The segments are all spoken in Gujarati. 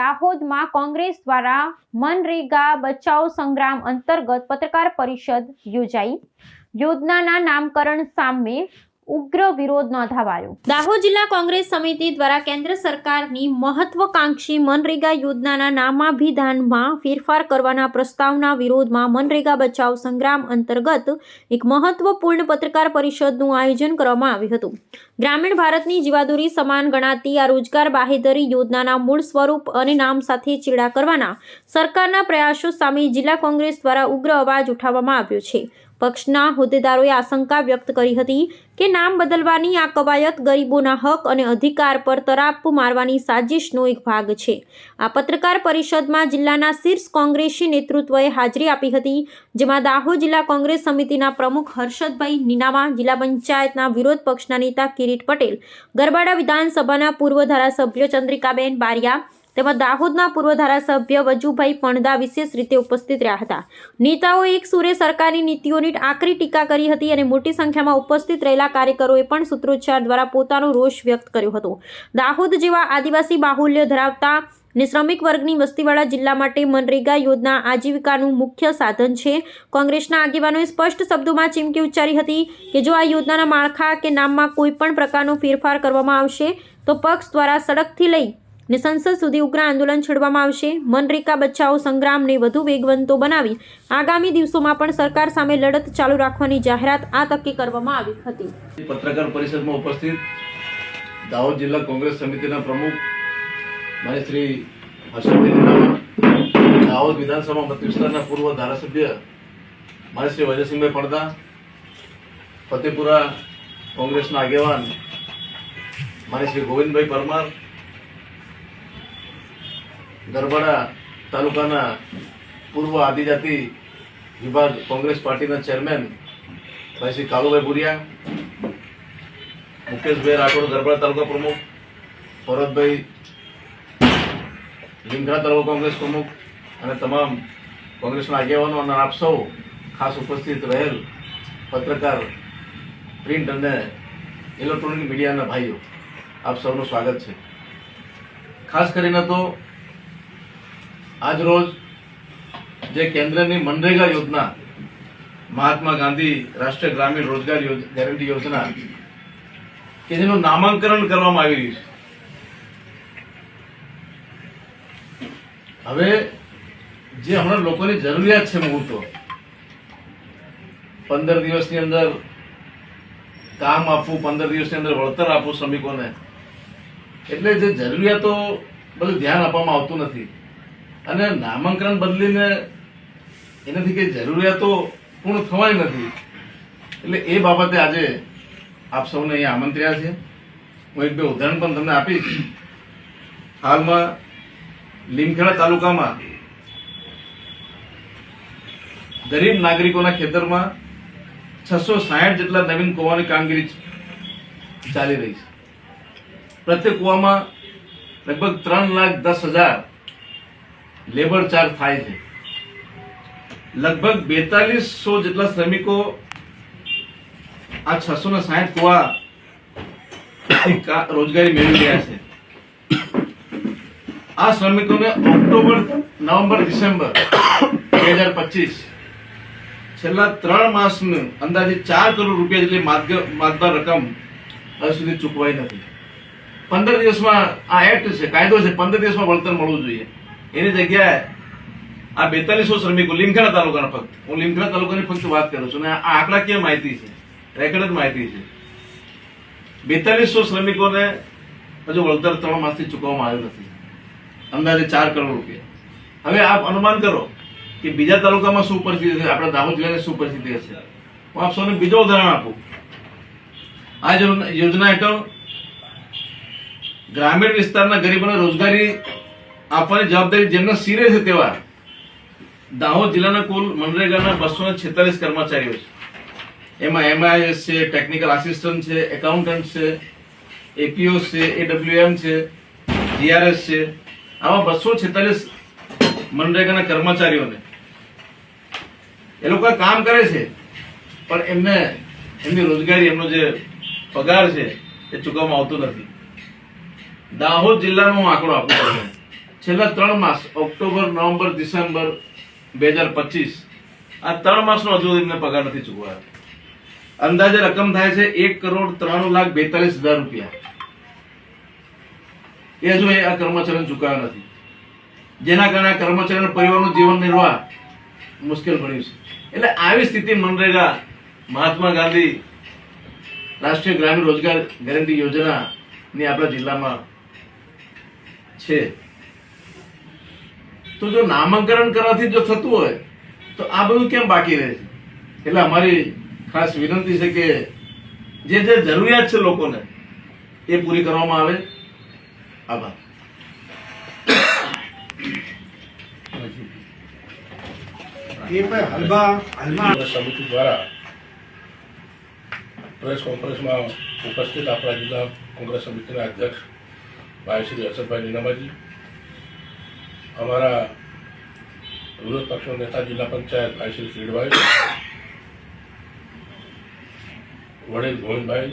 દાહોદમાં કોંગ્રેસ દ્વારા મનરેગા બચાવ સંગ્રામ અંતર્ગત પત્રકાર પરિષદ યોજાઈ. યોજનાના નામકરણ સામે ઉગ્ર વિરોધ નોંધાવાયો. દાહોદ જિલ્લા કોંગ્રેસ સમિતિ દ્વારા કેન્દ્ર સરકારની મહત્વકાંક્ષી મનરેગા યોજનાના નામાભિધાનમાં ફેરફાર કરવાના પ્રસ્તાવના વિરોધમાં મનરેગા બચાવ સંગ્રામ અંતર્ગત એક મહત્વપૂર્ણ પત્રકાર પરિષદનું આયોજન કરવામાં આવ્યું હતું. ગ્રામીણ ભારતની જીવાદોરી સમાન ગણાતી આ રોજગાર બાહેધરી યોજનાના મૂળ સ્વરૂપ અને નામ સાથે ચેડા કરવાના સરકારના પ્રયાસો સામે જિલ્લા કોંગ્રેસ દ્વારા ઉગ્ર અવાજ ઉઠાવવામાં આવ્યો છે. પક્ષના હોદ્દેદારોએ આશંકા વ્યક્ત કરી હતી કે નામ બદલવાની આ કવાયત ગરીબોના હક અને અધિકાર પર તરાપ મારવાની સાજિશનો એક ભાગ છે. આ પત્રકાર પરિષદમાં જિલ્લાના શીર્ષ કોંગ્રેસી નેતૃત્વએ હાજરી આપી હતી, જેમાં દાહોદ જિલ્લા કોંગ્રેસ સમિતિના પ્રમુખ હર્ષદભાઈ નીનામા જિલ્લા પંચાયતના વિરોધ પક્ષના નેતા કિરીટ પટેલ, ગરબાડા વિધાનસભાના પૂર્વ ધારાસભ્ય ચંદ્રિકાબેન બારિયા તેમજ દાહોદના પૂર્વ ધારાસભ્ય વજુભાઈ પણદા વિશેષ રીતે ઉપસ્થિત રહ્યા હતા. નેતાઓ એક સુરે સરકારની નીતિઓની આકરી ટીકા કરી હતી અને મોટી સંખ્યામાં ઉપસ્થિત રહેલા કાર્યકરોએ પણ સૂત્રોચ્ચાર દ્વારા પોતાનો રોષ વ્યક્ત કર્યો હતો. દાહોદ જેવા આદિવાસી બાહુલ્ય ધરાવતા ને શ્રમિક વર્ગની વસ્તીવાળા જિલ્લા માટે મનરેગા યોજના આજીવિકાનું મુખ્ય સાધન છે. કોંગ્રેસના આગેવાનોએ સ્પષ્ટ શબ્દોમાં ચીમકી ઉચ્ચારી હતી કે જો આ યોજનાના માળખા કે નામમાં કોઈ પણ પ્રકારનો ફેરફાર કરવામાં આવશે, તો પક્ષ દ્વારા સડકથી લઈ ને સંસદ સુધી ઉગ્ર આંદોલન છેડવામાં આવશે. મનરેગા બચાવો સંગ્રામને વધુ વેગવંતો બનાવી આગામી દિવસોમાં પણ સરકાર સામે લડત ચાલુ રાખવાની જાહેરાત આ તકે કરવામાં આવી હતી. પત્રકાર પરિષદમાં ઉપસ્થિત દાહોદ જિલ્લા કોંગ્રેસ સમિતિના પ્રમુખ મારી શ્રી હર્ષદભાઈ દાહોદ વિધાનસભા મતવિસ્તારના પૂર્વ ધારાસભ્ય મારી શ્રી વજયસિંહભાઈ પડદા, ફતેપુરા કોંગ્રેસના આગેવાન મારી શ્રી ગોવિંદભાઈ પરમાર ગરબાડા તાલુકાના પૂર્વ આદિજાતિ વિભાગ કોંગ્રેસ પાર્ટીના ચેરમેન ભાઈ શ્રી કાલુભાઈ ભુરિયા, મુકેશભાઈ રાઠોડ ગરબડા તાલુકા પ્રમુખ, ભરતભાઈ લીમખા તાલુકા કોંગ્રેસ પ્રમુખ અને તમામ કોંગ્રેસના આગેવાનો અને આપ સૌ ખાસ ઉપસ્થિત રહેલ પત્રકાર પ્રિન્ટ અને ઇલેક્ટ્રોનિક મીડિયાના ભાઈઓ, આપ સૌનું સ્વાગત છે. ખાસ કરીને તો આજ રોજ જે કેન્દ્રની મનરેગા યોજના, મહાત્મા ગાંધી રાષ્ટ્રીય ગ્રામીણ રોજગાર ગેરંટી યોજના, કે જેનું નામાંકરણ કરવામાં આવી રહ્યું છે. હવે જે હમણાં લોકોની જરૂરિયાત છે મુહૂર્તો પંદર દિવસની અંદર કામ આપવું, પંદર દિવસની અંદર વળતર આપવું શ્રમિકોને, એટલે જે જરૂરિયાતો બધું ધ્યાન આપવામાં આવતું નથી. અને નામાંકન બદલીને એનાથી કઈ જરૂરિયાતો પૂર્ણ થવાય નથી. એટલે એ બાબતે આજે આપ સૌને અહીંયા આમંત્ર્યા છે. હું એક બે ઉદાહરણ પણ તમને આપીશ. હાલમાં લીમખેડા તાલુકામાં ગરીબ નાગરિકોના ખેતરમાં છસો સાહીઠ જેટલા નવીન કુવાની કામગીરી ચાલી રહી છે. પ્રત્યેક કુવામાં લગભગ ત્રણ લાખ દસ હજાર લેબર ચાર્જ થાય છે. લગભગ બેતાલીસો જેટલા શ્રમિકો આ છસો ને સાહીઠ કુવા રોજગારી મેળવી રહ્યા છે. આ શ્રમિકોને ઓક્ટોબર, નવેમ્બર, ડિસેમ્બર બે હજાર પચીસ છેલ્લા ત્રણ માસનું અંદાજે ચાર કરોડ રૂપિયા જેટલી માતબર રકમ હજુ સુધી ચૂકવાઈ નથી. પંદર દિવસમાં આ એક્ટ છે, કાયદો છે, પંદર દિવસમાં વળતર મળવું જોઈએ. એની જગ્યાએ આ બેતાલીસો શ્રમિકો લીમખેડા તાલુકાના ફક્ત. હું લીમખેડા તાલુકાની ફક્ત વાત કરું છું આ આંકડાકીય માહિતી છે? રેકોર્ડ માહિતી છે. બેતાલીસો શ્રમિકોને હજુ વળતર ત્રણ માસથી ચૂકવવામાં આવ્યું નથી. અંદાજે ચાર કરોડ રૂપિયા. હવે આપ અનુમાન કરો કે બીજા તાલુકામાં શું પરિસ્થિતિ છે આપણા દાહોદ જિલ્લાની શું પરિસ્થિતિ હશે? હું આપ સૌને બીજો ઉદાહરણ આપું. આ યોજના હેઠળ ગ્રામીણ વિસ્તારના ગરીબોને રોજગારી આપવાની જવાબદારી જેમના સિરે છે તેવા દાહોદ જિલ્લાના કુલ મનરેગાના બસો ને છેતાલીસ કર્મચારીઓ છે. એમાં એમઆઈએસ છે ટેકનિકલ આસિસ્ટન્ટ છે એકાઉન્ટન્ટ છે એપીઓ છે એડબ્લ્યુએમ છે જીઆરએસ છે. આવા બસો છેતાલીસ મનરેગાના કર્મચારીઓને. એ લોકો કામ કરે છે, પણ એમને એમની રોજગારી, એમનો જે પગાર છે, એ ચૂકવવામાં આવતો નથી. દાહોદ જિલ્લાનો હું આંકડો આપું તમને છેલ્લા ત્રણ માસ, ઓક્ટોબર, નવેમ્બર, ડિસેમ્બર બે હજાર પચીસ, આ ત્રણ માસનો હજુ એમને પગાર નથી ચૂકવાયો. અંદાજે રકમ થાય છે એક કરોડ ત્રાણું લાખ બેતાલીસ હજાર રૂપિયા. એ હજુ એ આ કર્મચારીને ચૂકવ્યા નથી. જેના કારણે આ કર્મચારીના પરિવારનું જીવન નિર્વાહ મુશ્કેલ બન્યું છે. એટલે આવી સ્થિતિ મનરેગા મહાત્મા ગાંધી રાષ્ટ્રીય ગ્રામીણ રોજગાર ગેરંટી યોજનાની આપણા જિલ્લામાં છે. તો જો નામાંકરણ કરવાથી જો થતું હોય તો આ બધું કેમ બાકી રહે છે? એટલે અમારી ખાસ વિનંતી છે કે જે જે જરૂરિયાત છે લોકોને એ પૂરી કરવામાં આવે. આભાર. સમિતિ દ્વારા પ્રેસ કોન્ફરન્સમાં ઉપસ્થિત આપણા જિલ્લા કોંગ્રેસ સમિતિના અધ્યક્ષ ભાઈ શ્રી અશરભાઈ નીનામાજી અમારા વિરોધ પક્ષના નેતા જિલ્લા પંચાયત ભાઈ શ્રી શ્રીડભાઈ વડીલ ગોવિંદભાઈ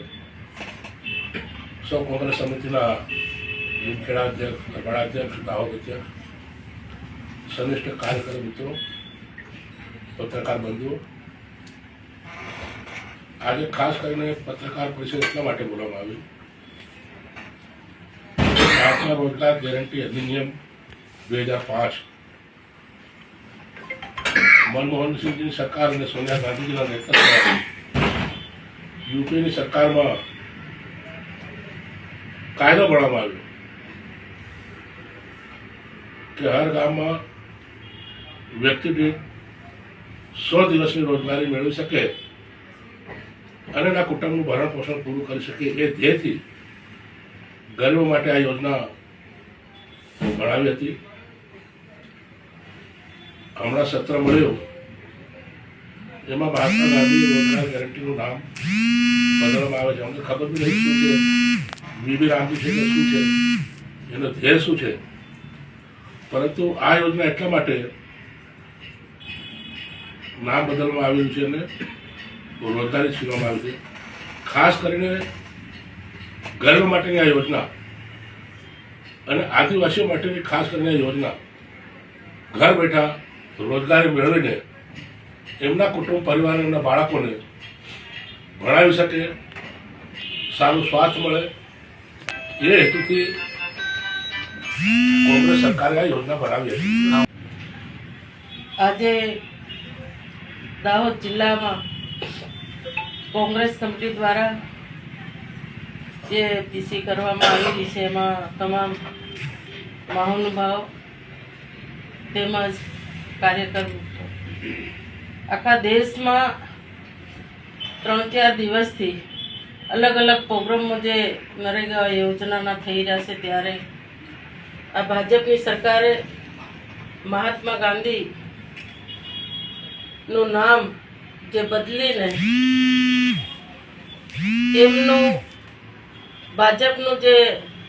સૌ કોંગ્રેસ સમિતિના લીમખેડા અધ્યક્ષ ગરબાડા અધ્યક્ષ, દાહોદ અધ્યક્ષ, સનિષ્ઠ કાર્યકર મિત્રો, પત્રકાર બંધુઓ. આજે ખાસ કરીને પત્રકાર પરિષદ એટલા માટે બોલવામાં આવી. ભારતના રોજગાર ગેરંટી અધિનિયમ બે હજાર પાંચ. મનમોહનસિંહજીની સરકાર અને સોનિયા ગાંધીજીના નેતૃત્વમાં યુપીની સરકારમાં કાયદો બનાવવામાં આવ્યો કે હર ગામમાં વ્યક્તિ દીઠ સો દિવસની રોજગારી મેળવી શકે અને એના કુટુંબનું ભરણ પોષણ પૂરું કરી શકે એ ધ્યેયથી ગરીબો માટે આ યોજના બનાવી હતી. હમણાં સત્ર મળ્યું. એમાં મહાત્મા ગાંધી રોજગાર ગેરંટીનું નામ બદલવામાં આવે છે. અમને ખબર બી નહીં શું છે. બીબી છે શું છે? એનો ધ્યેય શું છે? પરંતુ આ યોજના એટલા માટે નામ બદલવામાં આવ્યું છે અને રોજગારી છીનવામાં આવી છે. ખાસ કરીને ગરીબ માટેની આ યોજના અને આદિવાસીઓ માટેની ખાસ કરીને યોજના. ઘર બેઠા રોજગારી મેળવીને એમના કુટુંબ પરિવાર એમના બાળકોને ભણાવી શકે, સારું સ્વાસ્થ્ય મળે. એ હેતુથી કોંગ્રેસ સરકારે આ યોજના બનાવી હતી. આજે દાહોદ જિલ્લામાં કોંગ્રેસ કમિટી દ્વારા જે પીસી કરવામાં આવેલી છે, એમાં તમામ મહાનુભાવ તેમજ કાર્યકર આખા દેશમાં ત્રણ ચાર દિવસથી અલગ અલગ પ્રોગ્રામો જે નરેગા યોજનાના થઈ રહ્યા છે ત્યારે આ ભાજપની સરકારે મહાત્મા ગાંધી નું નામ જે બદલીને એમનું ભાજપનું જે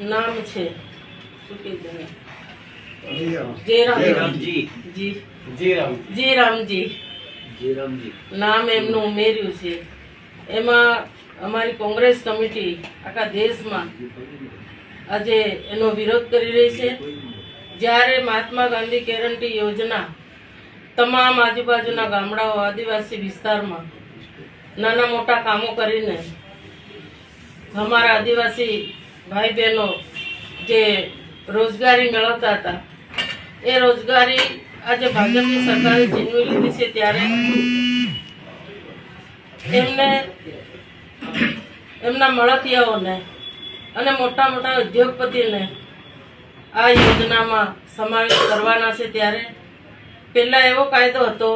નામ છે શું કીધું જયરામજી. જી. જયરામજી નામ એમનું ઉમેર્યું છે. એમાં અમારી કોંગ્રેસ કમિટી આખા દેશમાં આજે એનો વિરોધ કરી રહી છે. જ્યારે મહાત્મા ગાંધી ગેરંટી યોજના તમામ આજુબાજુના ગામડાઓ આદિવાસી વિસ્તારમાં નાના મોટા કામો કરીને અમારા આદિવાસી ભાઈ બહેનો જે રોજગારી મેળવતા હતા એ રોજગારી આજે ભાજપની સરકારે છીનવી લીધી છે ત્યારે એમને એમના મળતિયાઓને અને મોટા મોટા ઉદ્યોગપતિને આ યોજનામાં સમાવેશ કરવાના છે ત્યારે પહેલાં એવો કાયદો હતો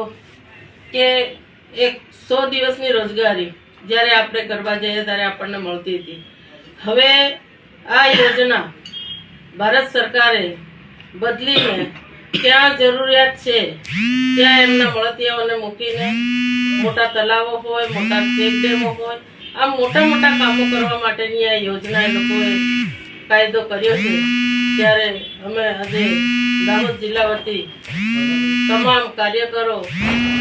કે એક સો દિવસની રોજગારી જ્યારે આપણે કરવા જઈએ ત્યારે આપણને મળતી હતી. હવે આ યોજના ભારત સરકારે બદલીને ક્યાં જરૂરિયાત છે. ત્યાં એમના મળતિયાઓને મૂકીને મોટા તલાવો હોય, મોટા ચેક ડેમો હોય, આ મોટા મોટા કામો કરવા માટેની આ યોજના એ લોકોએ કાયદો કર્યો છે. ત્યારે અમે આજે દાહોદ જિલ્લા વતી તમામ કાર્યકરો